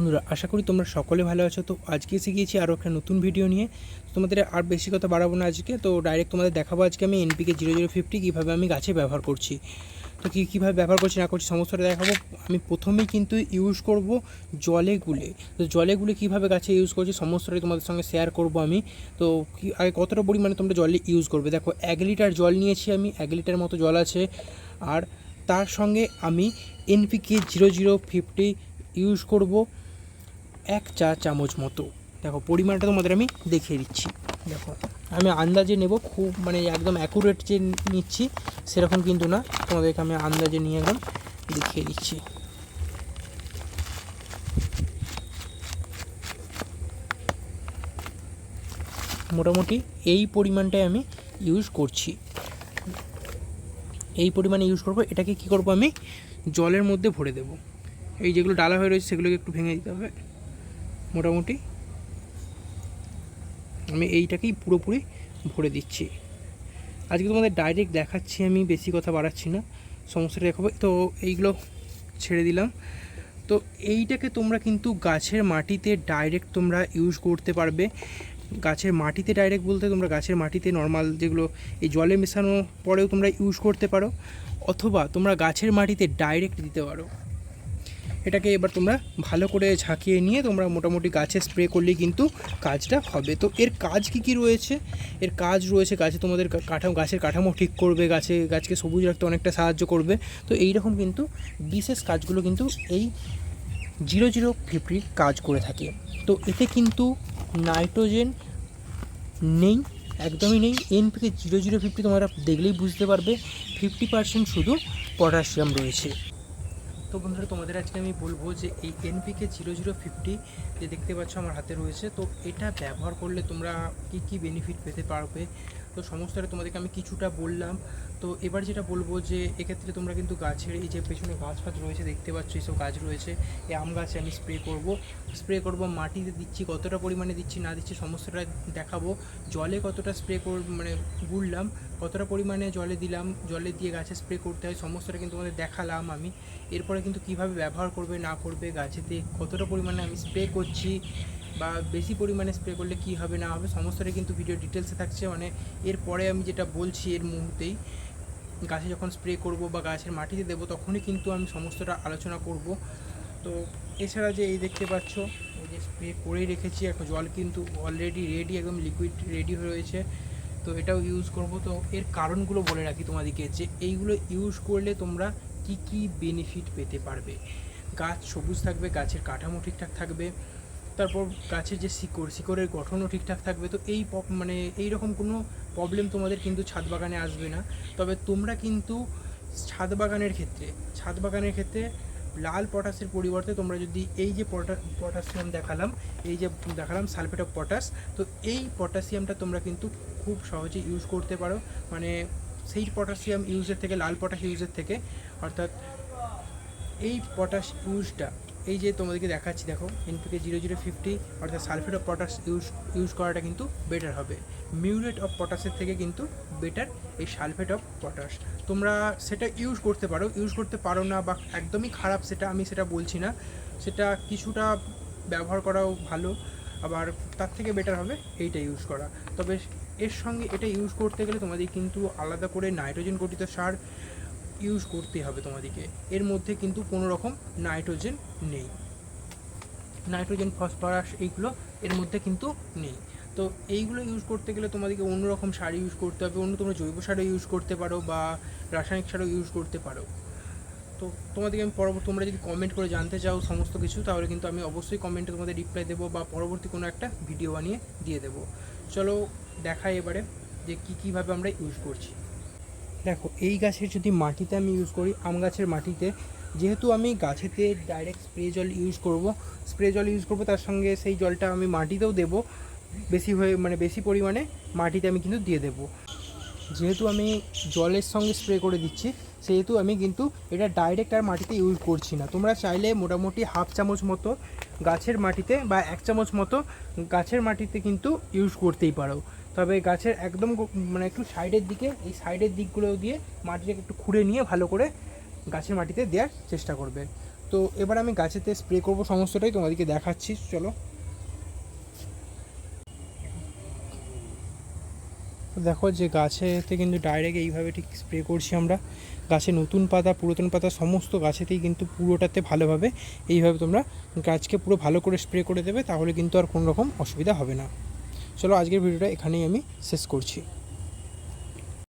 বন্ধুরা, আশা করি তোমরা সকলে ভালো আছো। তো আজকে এসে গিয়েছি আরও একটা নতুন ভিডিও নিয়ে। তোমাদের আর বেশি কথা বাড়াবো না আজকে। তো ডাইরেক্ট তোমাদের দেখাবো আজকে আমি এনপিকে জিরো জিরো ফিফটি কীভাবে আমি গাছে ব্যবহার করছি। তো কী, কীভাবে ব্যবহার করছি না করছি সমস্তটা দেখাবো। আমি প্রথমেই কিন্তু ইউজ করব জলে গুলে। তো জলে গুলে কীভাবে গাছে ইউজ করছি সমস্তটাই তোমাদের সঙ্গে শেয়ার করব আমি। তো আগে কতটা পরিমাণে তোমরা জলে ইউজ করবে? দেখো, এক লিটার জল নিয়েছি আমি, এক লিটার মতো জল আছে। আর তার সঙ্গে আমি NPK zero zero fifty use করব। এক চা চামচ মতো। দেখো, পরিমাণটা তোমাদের আমি দেখিয়ে দিচ্ছি। দেখো, আমি আন্দাজে নেব, খুব মানে একদম অ্যাকুরেট যে নিচ্ছি, সেরকম কিন্তু না। তোমাদেরকে আমি আন্দাজে নিয়ে একদম দেখিয়ে দিচ্ছি। মোটামুটি এই পরিমাণটাই আমি ইউজ করছি। এই পরিমাণে ইউজ করব, এটাকে কি করব আমি? জলের মধ্যে ভরে দেব। এই যেগুলো ডালা হয়ে রয়েছে, সেগুলোকে একটু ভেঙে দিতে হবে। মোটামুটি। আমি এইটাকেই পুরোপুরি ভরে দিচ্ছি। আজকে তোমাদের ডাইরেক্ট দেখাচ্ছি, আমি বেশি কথা বাড়াচ্ছি না সমস্যাটা দেখাবো। তো এইগুলো ছেড়ে দিলাম। তো এইটাকে তোমরা কিন্তু গাছের মাটিতে ডাইরেক্ট তোমরা ইউজ করতে পারবে। গাছের মাটিতে ডাইরেক্ট বলতে তোমরা গাছের মাটিতে নর্মাল যেগুলো এই জলে মেশানো পরেও তোমরা ইউজ করতে পারো। অথবা তোমরা গাছের মাটিতে ডাইরেক্ট দিতে পারো। এটাকে এবার তোমরা ভালো করে ঝাঁকিয়ে নিয়ে তোমরা মোটামুটি গাছে স্প্রে করলেই কিন্তু কাজটা হবে। তো এর কাজ কি কি রয়েছে? এর কাজ রয়েছে গাছে তোমাদের কাঠামো, গাছের কাঠামো ঠিক করবে, গাছে, গাছকে সবুজ রাখতে অনেকটা সাহায্য করবে। তো এই রকম কিন্তু বিশেষ কাজগুলো কিন্তু এই জিরো জিরো ফিফটির কাজ করে থাকে। তো এতে কিন্তু নাইট্রোজেন নেই, একদমই নেই। এনপিকে জিরো জিরো ফিফটি তোমরা দেখলেই বুঝতে পারবে। ফিফটি পার্সেন্ট শুধু পটাশিয়াম রয়েছে। তো বন্ধুরা, তোমাদের আজকে আমি বলব যে এই এনপিকে জিরো জিরো ফিফটি যে দেখতে পাচ্ছ আমার হাতে রয়েছে, তো এটা ব্যবহার করলে তোমরা কি কি বেনিফিট পেতে পারবে? তো সমস্তটা তোমাদেরকে আমি কিছুটা বললাম। তো এবার যেটা বলব যে, এক্ষেত্রে তোমরা কিন্তু গাছের এই যে পেছনে গাছ ফাছ রয়েছে দেখতে পাচ্ছ এইসব গাছ রয়েছে, এই আম গাছে আমি স্প্রে করব। স্প্রে করব, মাটিতে দিচ্ছি, কতটা পরিমাণে দিচ্ছি না দিচ্ছি সমস্তটা দেখাবো। জলে কতটা স্প্রে কর মানে গুললাম, কতটা পরিমাণে জলে দিলাম, জলে দিয়ে গাছে স্প্রে করতে হয়, সমস্তটা কিন্তু তোমাদের দেখালাম আমি। এরপরে কিন্তু কীভাবে ব্যবহার করবে, না করবে, গাছেতে কতটা পরিমাণে আমি স্প্রে করছি বা বেশি পরিমাণে স্প্রে করলে কি হবে, না হবে, সমস্তটাই কিন্তু ভিডিও ডিটেলসে থাকছে। মানে এরপরে আমি যেটা বলছি এর মুহূর্তেই, গাছে যখন স্প্রে করব বা গাছের মাটিতে দেবো, তখনই কিন্তু আমি সমস্তটা আলোচনা করব। তো এছাড়া যে এই দেখতে পাচ্ছ ওই যে স্প্রে করেই রেখেছি, এখন জল কিন্তু অলরেডি রেডি একদম লিকুইড রেডি হয়ে রয়েছে। তো এটাও ইউজ করব। তো এর কারণগুলো বলে রাখি তোমাদেরকে যে এইগুলো ইউজ করলে তোমরা কি কি বেনিফিট পেতে পারবে। গাছ সবুজ থাকবে, গাছের কাঠামো ঠিকঠাক থাকবে তারপর গাছের যে শিকড়, শিকড়ের গঠনও ঠিকঠাক থাকবে, তো এই মানে এই রকম কোনো প্রবলেম তোমাদের কিন্তু ছাদ বাগানে আসবে না। তবে তোমরা কিন্তু ছাদ বাগানের ক্ষেত্রে, ছাদ বাগানের ক্ষেত্রে লাল পটাশের পরিবর্তে তোমরা যদি এই যে পটা, পটাশিয়াম দেখালাম, এই যে দেখালাম সালফেট অফ পটাশ, তো এই পটাশিয়ামটা তোমরা কিন্তু খুব সহজে ইউজ করতে পারো। মানে সেই পটাশিয়াম ইউজের থেকে, লাল পটাশ ইউজের থেকে, অর্থাৎ এই পটাশ ইউজটা এই যে তোমাদেরকে দেখাচ্ছি, দেখো এনপিকে জিরো জিরো ফিফটি অর্থাৎ sulphate of potash use use করাটা কিন্তু বেটার হবে। মিউরেট অফ পটাশের থেকে কিন্তু বেটার এই সালফেট অফ পটাশ তোমরা সেটা ইউজ করতে পারো ইউজ করতে পারো না বা একদমই খারাপ সেটা আমি সেটা বলছি না। সেটা কিছুটা ব্যবহার করাও ভালো, আবার তার থেকে বেটার হবে এইটা ইউজ করা। তবে এর সঙ্গে এটা ইউজ করতে গেলে তোমাদের কিন্তু আলাদা করে নাইট্রোজেন গঠিত সার ইউজ করতে হবে তোমাদেরকে। এর মধ্যে কিন্তু কোনো রকম নাইট্রোজেন নেই। নাইট্রোজেন ফসফরাস এইগুলো এর মধ্যে কিন্তু নেই। তো এইগুলো ইউজ করতে গেলে তোমাদেরকে অন্যরকম সার ইউজ করতে হবে। অন্য তোমরা জৈব সারও ইউজ করতে পারো বা রাসায়নিক সারও ইউজ করতে পারো। তো তোমাদেরকে আমি পরবর্তী, তোমরা যদি কমেন্ট করে জানতে চাও সমস্ত কিছু, তাহলে কিন্তু আমি অবশ্যই কমেন্টে তোমাদের রিপ্লাই দেবো বা পরবর্তী কোনো একটা ভিডিও বানিয়ে দিয়ে দেবো। চলো দেখাই এবারে যে কী কীভাবে আমরা ইউজ করছি। দেখো, এই গাছের যদি মাটিতে আমি ইউজ করি, আম গাছের মাটিতে, যেহেতু আমি গাছেতে ডাইরেক্ট স্প্রে জল ইউজ করব স্প্রে জল ইউজ করব, তার সঙ্গে সেই জলটা আমি মাটিতেও দেবো, বেশি হয়ে মানে বেশি পরিমাণে মাটিতে আমি কিন্তু দিয়ে দেবো। যেহেতু আমি জলের সঙ্গে স্প্রে করে দিচ্ছি, সেহেতু আমি কিন্তু এটা ডাইরেক্ট আর মাটিতে ইউজ করছি না। তোমরা চাইলে মোটামুটি হাফ চামচ মতো গাছের মাটিতে বা এক চামচ মতো গাছের মাটিতে কিন্তু ইউজ করতেই পারো। তবে গাছের একদম মানে একটু সাইডের দিকে, এই সাইডের দিকগুলো দিয়ে মাটিটাকে একটু খুঁড়ে নিয়ে ভালো করে গাছের মাটিতে দেওয়ার চেষ্টা করবে। তো এবার আমি গাছেতে স্প্রে করব সমস্তটাই, তোমাদেরকে দেখাচ্ছি, চলো। দেখো যে গাছেতে কিন্তু ডাইরেক্ট এইভাবে ঠিক স্প্রে করছি আমরা। গাছে নতুন পাতা, পুরাতন পাতা, সমস্ত গাছেতেই কিন্তু পুরোটাতে ভালোভাবে এইভাবে তোমরা গাছকে পুরো ভালো করে স্প্রে করে দেবে, তাহলে কিন্তু আর কোনো রকম অসুবিধা হবে না। চলো আজকের ভিডিওটা এখানেই আমি শেষ করছি।